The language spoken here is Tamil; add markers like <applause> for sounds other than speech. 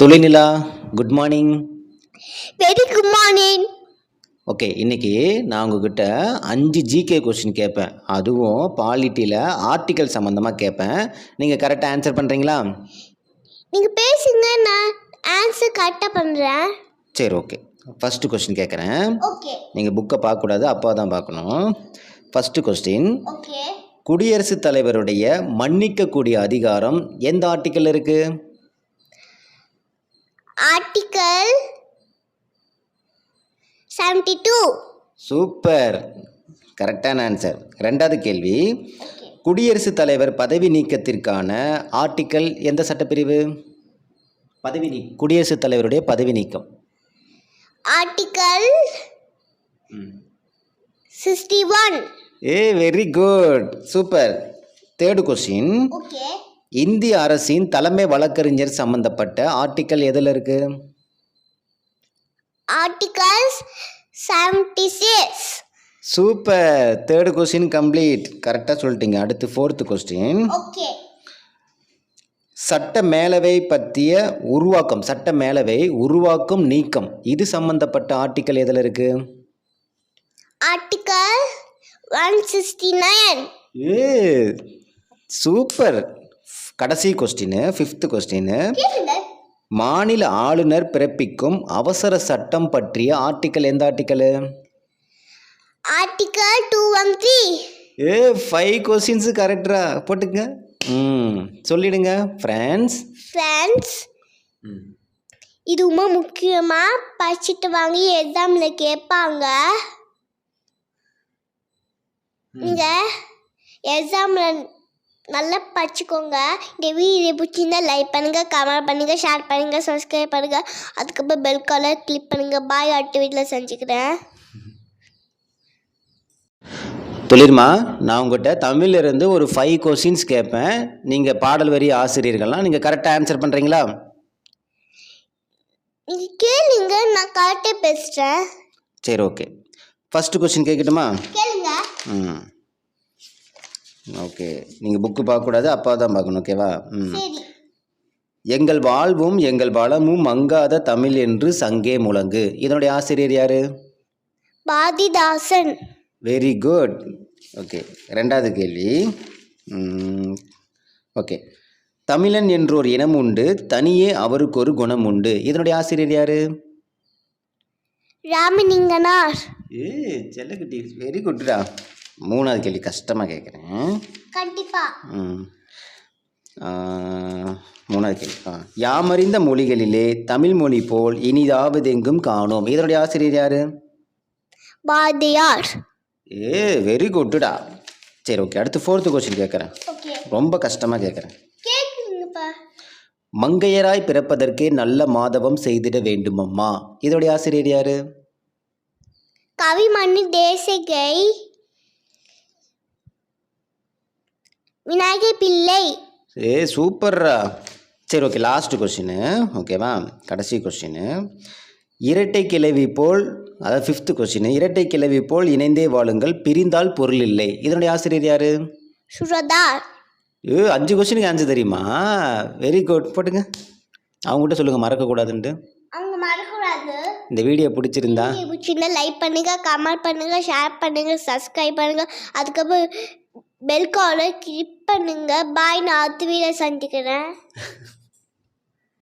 துளிநிலா good morning very good morning okay இன்னைக்கு நான் உங்ககிட்ட அஞ்சு ஜிகே கொஸ்டின் கேட்பேன். அதுவும் பாலிட்டியில் ஆர்டிக்கல் சம்மந்தமாக கேட்பேன். நீங்கள் கரெக்டாக ஆன்சர் பண்ணுறீங்களா நீங்கள் பேசுங்க நான் ஆன்சர் கரெக்டாக பண்ணுறேன் சரி ஓகே ஃபஸ்ட்டு கொஸ்டின் கேட்குறேன். ஓகே நீங்கள் புக்கை பார்க்கக்கூடாது அப்பா தான் பார்க்கணும். ஃபஸ்ட்டு கொஸ்டின் ஓகே குடியரசுத் தலைவருடைய மன்னிக்கக்கூடிய அதிகாரம் எந்த ஆர்டிக்கல் இருக்குது ஆர்டிக்கல் செவன்டி டூ சூப்பர் கரெக்டான ஆன்சர் ரெண்டாவது கேள்வி குடியரசுத் தலைவர் பதவி நீக்கத்திற்கான ஆர்டிக்கல் எந்த சட்டப்பிரிவு? பதவி நீ குடியரசுத் தலைவருடைய பதவி நீக்கம். Article sixty one A very good super third question okay இந்திய அரசின் தலைமை வழக்கறிஞர் சம்பந்தப்பட்ட ஆர்டிக்கல் எதில் இருக்கு? Articles seventy six super third question complete கரெக்டாக சொல்லிட்டீங்க. அடுத்து ஃபோர்த்து கொஸ்டின் ஓகே சட்ட மேலவை பற்றிய உருவாக்கம் சட்ட மேலவை உருவாக்கும் நீக்கம் இது சம்பந்தப்பட்ட ஆர்டிக்கல் எதில் இருக்கு? Article one sixty nine A super கடைசி கொஸ்டின் ஃபிஃப்த்து கொஸ்டின் மாநில ஆளுநர் பிறப்பிக்கும் அவசர சட்டம் பற்றிய ஆர்டிக்கல் எந்த article article two one three A five questions கரெக்டா போட்டுங்க ம் சொல்லிடுங்க. ஃப்ரெண்ட்ஸ் ஃப்ரெண்ட்ஸ் இது ரொம்ப முக்கியமாக படிச்சுட்டு வாங்கி எக்ஸாமில் கேட்பாங்க. நீங்கள் எக்ஸாமில் நல்லா படிச்சுக்கோங்க. இந்த வீடியோ பிடிச்சிருந்தா லைக் பண்ணுங்கள் கமெண்ட் பண்ணுங்கள் ஷேர் பண்ணுங்கள் சப்ஸ்கிரைப் பண்ணுங்கள் அதுக்கப்புறம் பெல் காலர் கிளிக் பண்ணுங்கள் பாய் அடுத்த வீட்டில் செஞ்சுக்கிறேன் தொழில்மா நான் உங்கள்கிட்ட தமிழிலிருந்து ஒரு ஃபைவ் கொஸ்டின்ஸ் கேட்பேன். நீங்கள் பாடல் வரி ஆசிரியர்கள்லாம் நீங்கள் கரெக்டாக ஆன்சர் பண்ணுறீங்களா நீங்கள் கேளுங்க நான் கரெக்டாக பேசுகிறேன் சரி ஓகே ஃபஸ்ட்டு கொஸ்டின் கேட்கட்டுமா கேளுங்க. ம். ஓகே நீங்கள் புக்கு பார்க்கக்கூடாது அப்பா தான் பார்க்கணும் ஓகேவா ம். எங்கள் வாழ்வும் எங்கள் வளமும் மங்காத தமிழ் என்று சங்கே முழங்கு. இதனுடைய ஆசிரியர் யார்? பாரதிதாசன். வெரி குட் ஓகே ரெண்டாவது கேள்வி. ஓகே தமிழன் என்ற ஒரு இனம் உண்டு தனியே அவருக்கு ஒரு குணம் உண்டு. இதனுடைய ஆசிரியர் யார்? ராமலிங்கனார். ஏ செல்லக்குட்டி. வெரி குட்ரா மூணாவது கேள்வி கஷ்டமாக கேட்குறேன் கண்டிப்பாக மூணாவது கேள்வி. ஆ யாமறிந்த மொழிகளிலே தமிழ் மொழி போல் இனிதாவதெங்கும் காணோம். இதனுடைய ஆசிரியர் யார்? பாரதியார் ஏ வெரி குட்டுடா சரி ஓகே அடுத்து ஃபோர்த்து கொஸ்டின் கேட்குறேன் ரொம்ப கஷ்டமாக கேட்குறேன் மங்கையராய் பிறப்பதற்கே நல்ல மாதவம் செய்திட வேண்டுமம்மா. இதோடைய ஆசிரியர் யாரு? கவிமணி தேசிகை. விநாயகர் பிள்ளை. ஏ சூப்பர்ரா. சரி ஓகே லாஸ்ட் கொஸ்டின் ஓகேவா கடைசி கொஸ்டின் இரட்டை கிளவி போல் அதாவது ஃபிஃப்த்து கொஸ்டின் இரட்டை கிளவி போல் இணைந்தே வாழுங்கள் பிரிந்தால் பொருள் இல்லை. இதனுடைய ஆசிரியர் யாரு? சுரதார். ஏ அஞ்சு கொஸ்டினுக்கு ஆன்சர் தெரியுமா? வெரி குட் போட்டுங்க. அவங்ககிட்ட சொல்லுங்கள் மறக்கக்கூடாதுன்ட்டு அவங்க மறக்கூடாது இந்த வீடியோ பிடிச்சிருந்தா சின்ன லைக் பண்ணுங்க கமெண்ட் பண்ணுங்க ஷேர் பண்ணுங்க சப்ஸ்கிரைப் பண்ணுங்க. அதுக்கப்புறம் பெல் காலை கிளிக் பண்ணுங்க. பாய் நான் அடுத்த வீடியோ சந்திக்கிறேன். <laughs>